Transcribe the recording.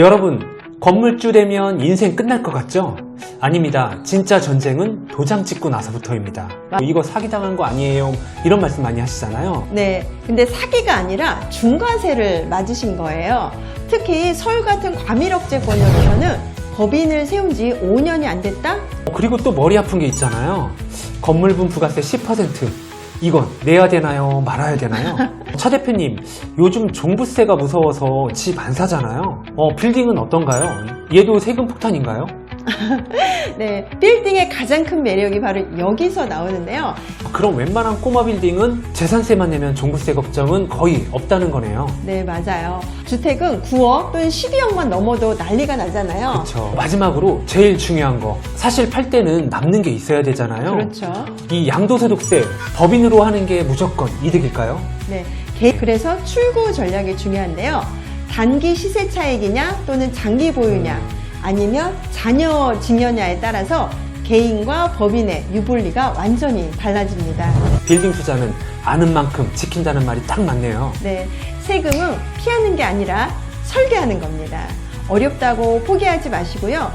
여러분, 건물주 되면 인생 끝날 것 같죠? 아닙니다. 진짜 전쟁은 도장 찍고 나서부터입니다. 이거 사기당한 거 아니에요? 이런 말씀 많이 하시잖아요. 네. 근데 사기가 아니라 중과세를 맞으신 거예요. 특히 서울 같은 과밀억제 권역에서는 법인을 세운 지 5년이 안 됐다? 그리고 또 머리 아픈 게 있잖아요. 건물분 부가세 10%. 이건 내야 되나요? 말아야 되나요? 차 대표님, 요즘 종부세가 무서워서 집 안 사잖아요. 어, 빌딩은 어떤가요? 얘도 세금 폭탄인가요? 네. 빌딩의 가장 큰 매력이 바로 여기서 나오는데요. 그럼 웬만한 꼬마 빌딩은 재산세만 내면 종부세 걱정은 거의 없다는 거네요. 네, 맞아요. 주택은 9억 또는 12억만 넘어도 난리가 나잖아요. 그렇죠. 마지막으로 제일 중요한 거. 사실 팔 때는 남는 게 있어야 되잖아요. 그렇죠. 이 양도소득세 법인으로 하는 게 무조건 이득일까요? 네. 개- 그래서 출구 전략이 중요한데요. 단기 시세 차익이냐 또는 장기 보유냐 아니면 자녀 증여냐에 따라서 개인과 법인의 유불리가 완전히 달라집니다. 빌딩 투자는 아는 만큼 지킨다는 말이 딱 맞네요. 네. 세금은 피하는 게 아니라 설계하는 겁니다. 어렵다고 포기하지 마시고요.